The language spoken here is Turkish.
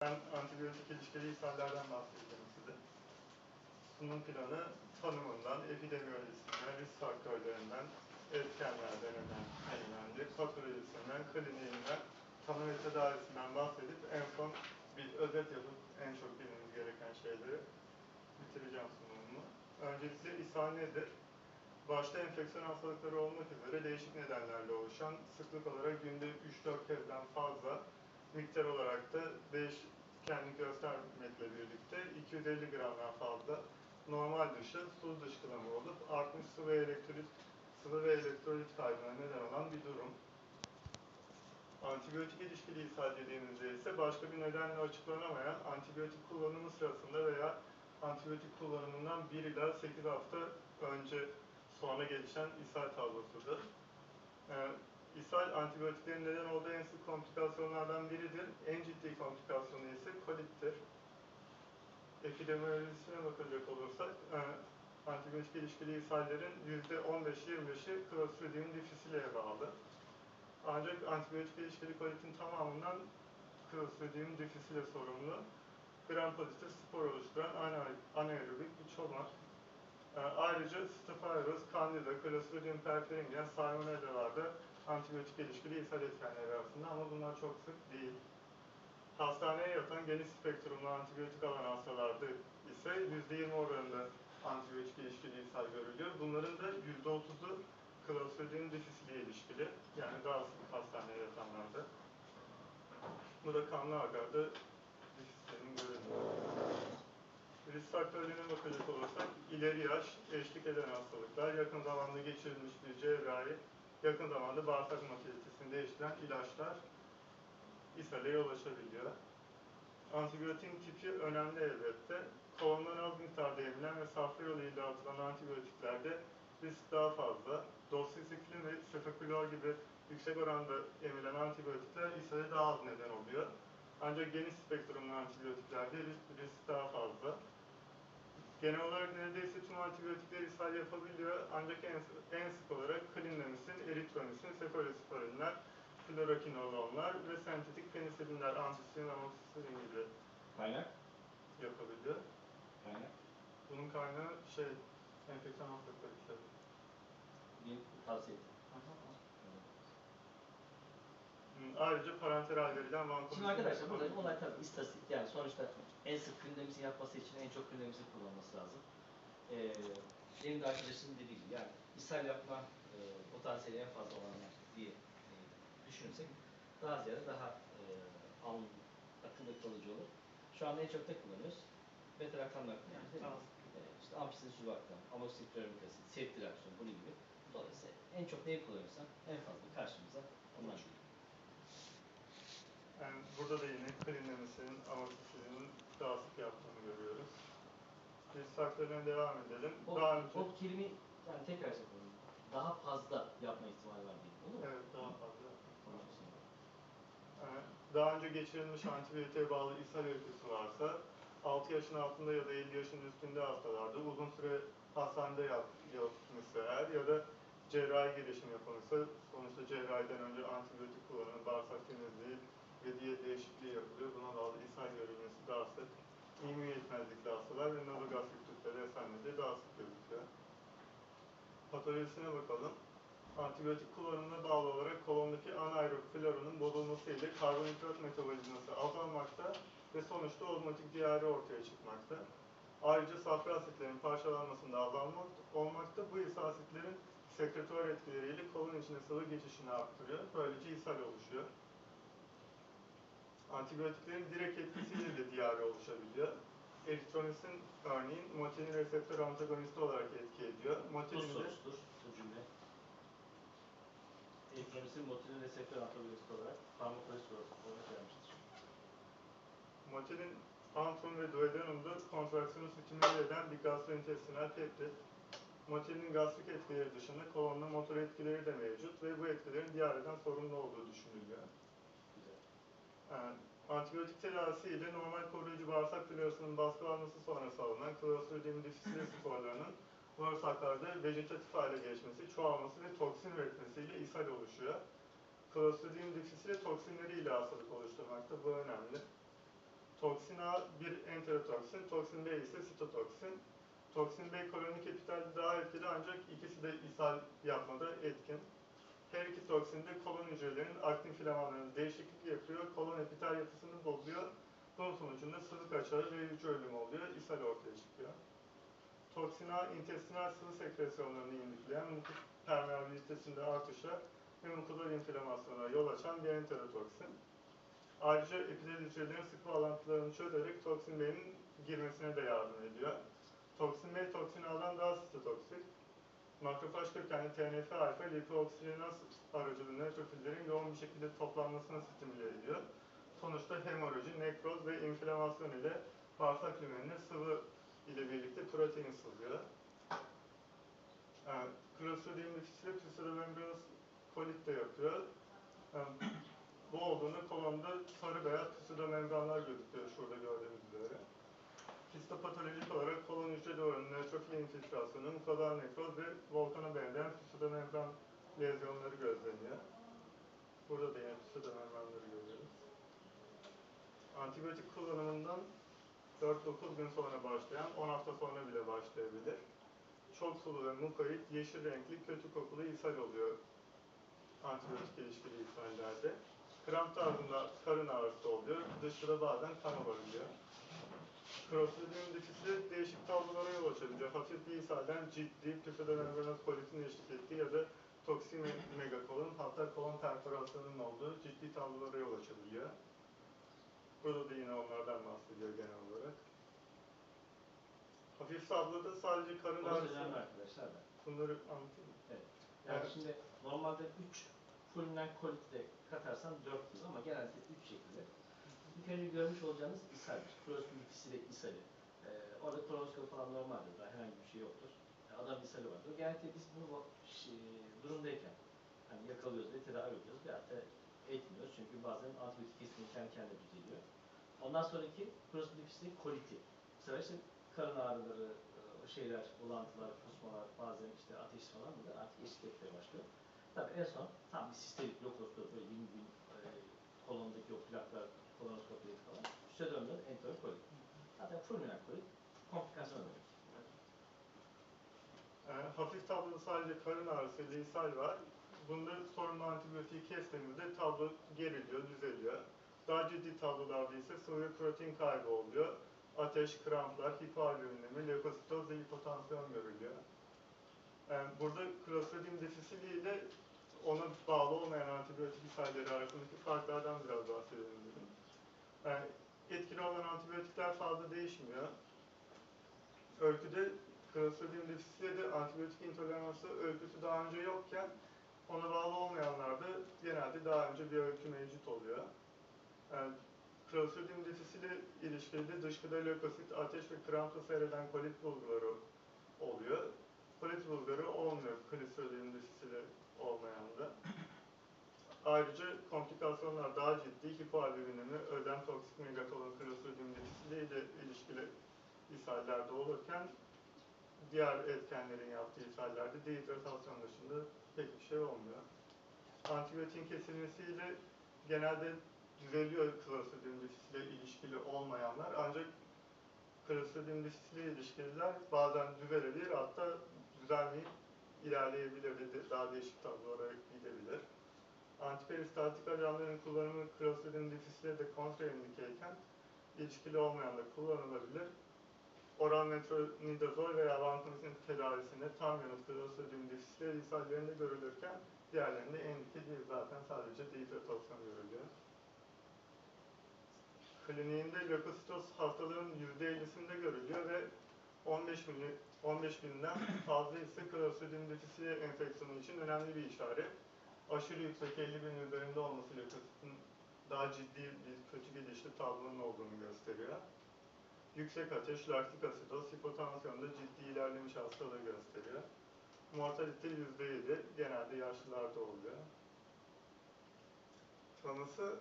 Ben antibiyotik ilişkili ishallerden bahsedeceğim size. Sunum planı tanımından, epidemiyolojisinden, risk faktörlerinden, etkenlerden önemli, en önemli, patolojisinden, kliniğinden, tanı ve tedavisinden bahsedip en son bir özet yapıp en çok bilmemiz gereken şeyleri bitireceğim sunumumu. Öncelikle ishal nedir? Başta enfeksiyon hastalıkları olmak üzere değişik nedenlerle oluşan, sıklık olarak günde 3-4 kezden fazla, miktar olarak da değişkenlik göstermekle birlikte 250 gramdan fazla normal dışı su dışkılama olup artmış sıvı elektrolit, sıvı ve elektrolit kaybına neden olan bir durum. Antibiyotik ilişkili ishal dediğimizde ise başka bir nedenle açıklanamayan antibiyotik kullanımı sırasında veya antibiyotik kullanımından 1 ila 8 hafta önce sonra gelişen ishal tablosudur. İshal antibiyotiklerin neden olduğu en sık komplikasyonlardan biridir. En ciddi komplikasyonu ise kolittir. Epidemiyolojisine bakacak olursak, e, antibiyotik ilişkili ishallerin %15-25'i Clostridium difficile'ye bağlı. Ancak antibiyotik ilişkili kolitin tamamından Clostridium difficile sorumlu gram pozitif spor oluşturan ana- anaerobik bir çomak. E, Ayrıca Staphylococcus, Candida, Clostridium perfringens, Salmonella'lar da antibiyotik ilişkili ishal etkenleri arasında ama bunlar çok sık değil. Hastaneye yatan geniş spektrumlu antibiyotik alan hastalarda ise %20 oranında antibiyotik ilişkili ishal görülüyor. Bunların da %30'u Clostridium difficile'ye ilişkili. Yani daha sık hastaneye yatanlarda. Bu da kanlı agarda difficile'nin görüldüğü. Risk faktörlerine bakacak olursak, ileri yaş, eşlik eden hastalıklar, yakın zamanda geçirilmiş bir cerrahi, yakın zamanda bağırsak motilitesini değiştiren ilaçlar ishale yol açabiliyor. Antibiyotin tipi önemli elbette. Kolondan az miktarda emilen ve safra yoluyla atılan antibiyotiklerde risk daha fazla. Doksisiklin ve sefakülor gibi yüksek oranda emilen antibiyotikler ishale daha az neden oluyor. Ancak geniş spektrumlu antibiyotiklerde risk, risk daha fazla. Genel olarak neredeyse tüm antibiyotikler ishal yapabiliyor. Ancak en, en sık olarak klinemisin, eritromisin, sefalosporinler, fluorokinolonlar ve sentetik penisilinler, ampisiyon, amoksisilin gibi Kaynak? yapabiliyor. Kaynak. Bunun kaynağı şey, enfeksiyon hastalıkları kitabı. Bir tavsiye et. Hmm, Ayrıca parenteral verilen vancomycin Şimdi arkadaşlar burada olay tabii istatistik yani sonuçta en sık gündemimizi yapması için en çok gündemimizi kullanması lazım. Ee, benim de arkadaşım dediği gibi yani ishal yapma e, potansiyeli en fazla olanlar diye e, düşünürsek daha ziyade daha e, an, akılda kalıcı olur. Şu anda en çok da kullanıyoruz. Beta-laktamlar kullanıyoruz değil mi? Tamam. E, işte ampisisin sulfaktam, amoksikloronik asit, ceftriaksiyon bunun gibi. Dolayısıyla en çok neyi kullanıyorsan en fazla karşımıza onlar çıkıyor. Yani burada da yine klinemicin, amoksisilinin daha sık yaptığını görüyoruz. Risk faktörlerine devam edelim. O, daha önce, o kelime yani tekrar yapalım. Daha fazla yapma ihtimali var değil. Olur mu? evet daha fazla. İçin. Ee, Daha önce geçirilmiş antibiyotiğe bağlı ishal öyküsü varsa, 6 yaşın altında ya da 50 yaşın üstünde hastalarda uzun süre hastanede yat, yatmışsa eğer ya da cerrahi gelişim yapılmışsa, sonuçta cerrahiden önce antibiyotik kullanımı, bağırsak temizliği ve diyet değişikliği yapılıyor. Buna bağlı ishal görülmesi daha sık. İmmün yetmezlikli hastalar ve nazogastrik tüpleri efendide daha sık gözüküyor. Patolojisine bakalım. Antibiyotik kullanımına bağlı olarak kolondaki anaerob floranın bozulması ile karbonhidrat metabolizması azalmakta ve sonuçta ozmotik diyare ortaya çıkmakta. Ayrıca safra asitlerin parçalanmasında azalmak olmakta. Bu ise asitlerin sekretuar etkileriyle kolon içine sıvı geçişini arttırıyor. Böylece ishal oluşuyor. Antibiyotiklerin direkt etkisiyle de diyare oluşabiliyor. Eritromisin örneğin motilin reseptör antagonisti olarak etki ediyor. Motilin de sorusudur bu cümle. Elektronisin motilin reseptör antagonist olarak farmakolojik olarak vermiştir. Motilin antrum ve duodenumda kontraksiyonu stimüle eden bir gastrointestinal peptit. Motilin gastrik etkileri dışında kolonda motor etkileri de mevcut ve bu etkilerin diyareden sorumlu olduğu düşünülüyor. Antibiyotik tedavisi ile normal koruyucu bağırsak florasının baskılanması sonrası alınan Clostridium difficile sporlarının bağırsaklarda vejetatif hale geçmesi, çoğalması ve toksin üretmesiyle ishal oluşuyor. Clostridium difficile toksinleriyle hastalık oluşturmakta. Bu önemli. toksin A bir enterotoksin, toksin B ise sitotoksin. Toksin B kolonik epitalde daha etkili ancak ikisi de ishal yapmada etkin. Her iki toksin de kolon hücrelerinin aktin filamanlarında değişiklik yapıyor, kolon epitel yapısını bozuyor. Bunun sonucunda sıvı kaçarı ve hücre ölümü oluyor, ishal ortaya çıkıyor. Toksin A, intestinal sıvı sekresyonlarını indükleyen, mukus permeabilitesinde artışa ve mukozal inflamasyona yol açan bir enterotoksin. Ayrıca epitel hücrelerin sık bağlantılarını çözerek toksin B'nin girmesine de yardım ediyor. Toksin B, toksin A'dan daha sitotoksik. Makrofaj kökenli TNF-alfa lipoksijenaz aracılığıyla nötrofillerin yoğun bir şekilde toplanmasını stimüle ediyor. Sonuçta hemoroji, nekroz ve inflamasyon ile bağırsak lümenine sıvı ile birlikte protein sızıyor. Yani, Clostridium difficile pseudomembranous kolit de yapıyor. Yani, bu olduğunda kolonda sarı beyaz pseudomembranlar gözüküyor şurada gördüğünüz üzere. Histopatolojik olarak kolon hücre duvarının nötrofil infiltrasyonu, mukozal nekroz ve volkana benzeyen pseudomembran lezyonları gözleniyor. Burada da yine pseudomembranları görüyoruz. Antibiyotik kullanımından 4-9 gün sonra başlayan, 10 hafta sonra bile başlayabilir. Çok sulu ve mukoid, yeşil renkli, kötü kokulu ishal oluyor antibiyotik ilişkili ishallerde. Kramp tarzında karın ağrısı oluyor, dışkıda bazen kan olabiliyor. Clostridium difficile değişik tablolara yol açabiliyor. Hafif bir ishalden ciddi pseudomembranous kolitin eşlik ettiği ya da toksin megakolon hatta kolon perforasyonunun olduğu ciddi tablolara yol açabiliyor. Burada da yine onlardan bahsediyor genel olarak. Hafif tabloda sadece karın Orası ağrısı. arkadaşlar da. Bunları anlatayım mı? Yani Evet. şimdi normalde 3 fulminant kolit de katarsan 4 yıl ama genelde 3 şekilde. İlk önce görmüş olacağınız ishaldir. Klostridium difficile ishali. Ee, orada kolonoskopi falan normaldir. Daha herhangi bir şey yoktur. Yani adam ishali vardır. Genellikle biz bunu bu- şey, durumdayken hani yakalıyoruz ve tedavi ediyoruz ve hatta etmiyoruz. Çünkü bazen antibiyotik kesimi kendi kendine düzeliyor. Ondan sonraki difficile koliti. Sefer işte karın ağrıları, e, şeyler, bulantılar, kusmalar, bazen işte ateş falan da artık eşlik başlıyor. Tabii en son tam bir sisterik lokostomi, böyle bin bin e, kolondaki o plaklar, kolonoskopi falan, pseudomyel enterokolit. Zaten fulminant kolit komplikasyon demek. Yani Ee, hafif tabloda sadece karın ağrısı ile ishal var. Bunda sorunlu antibiyotiği kestiğimizde tablo geriliyor, düzeliyor. Daha ciddi tablolarda ise sıvı protein kaybı oluyor. Ateş, kramplar, hipoalüminemi, lökositoz ve hipotansiyon görülüyor. Yani burada Clostridium difficile ile ona bağlı olmayan antibiyotik ishalleri arasındaki farklardan biraz bahsedelim dedim. Yani etkili olan antibiyotikler fazla değişmiyor. Öyküde Clostridium difficile'de antibiyotik intoleransı öyküsü daha önce yokken ona bağlı olmayanlarda genelde daha önce bir öykü mevcut oluyor. Yani Clostridium difficile ilişkili de dışkıda lökosit, ateş ve krampla seyreden kolit bulguları oluyor. Kolit bulguları olmuyor Clostridium difficile olmayanda. Ayrıca komplikasyonlar daha ciddi hipoalüminemi, ödem toksik megakolon difficile ile ilişkili ishallerde olurken diğer etkenlerin yaptığı ishallerde dehidratasyon dışında pek bir şey olmuyor. Antibiyotin kesilmesiyle genelde düzeliyor Clostridium difficile ilişkili olmayanlar ancak Clostridium difficile ilişkililer bazen düzelebilir hatta düzelmeyip ilerleyebilir daha değişik tablolara gidebilir. Antiperistatik ajanların kullanımı Clostridium difficile de kontraindikeyken ilişkili olmayan da kullanılabilir. Oral metronidazol veya vancomycin tedavisinde tam yanıt Clostridium difficile ishallerinde görülürken diğerlerinde endike değil zaten sadece dehidratasyon görülüyor. Kliniğinde lökositoz hastalığın %50'sinde görülüyor ve 15 bin, 15 binden fazla ise Clostridium difficile enfeksiyonu için önemli bir işaret. Aşırı yüksek 50 bin üzerinde olması lökositin daha ciddi bir kötü gidişli tablonun olduğunu gösteriyor. Yüksek ateş, laktik asidoz, hipotansiyonda ciddi ilerlemiş hastalığı gösteriyor. Mortalite %7, genelde yaşlılarda oluyor. Tanısı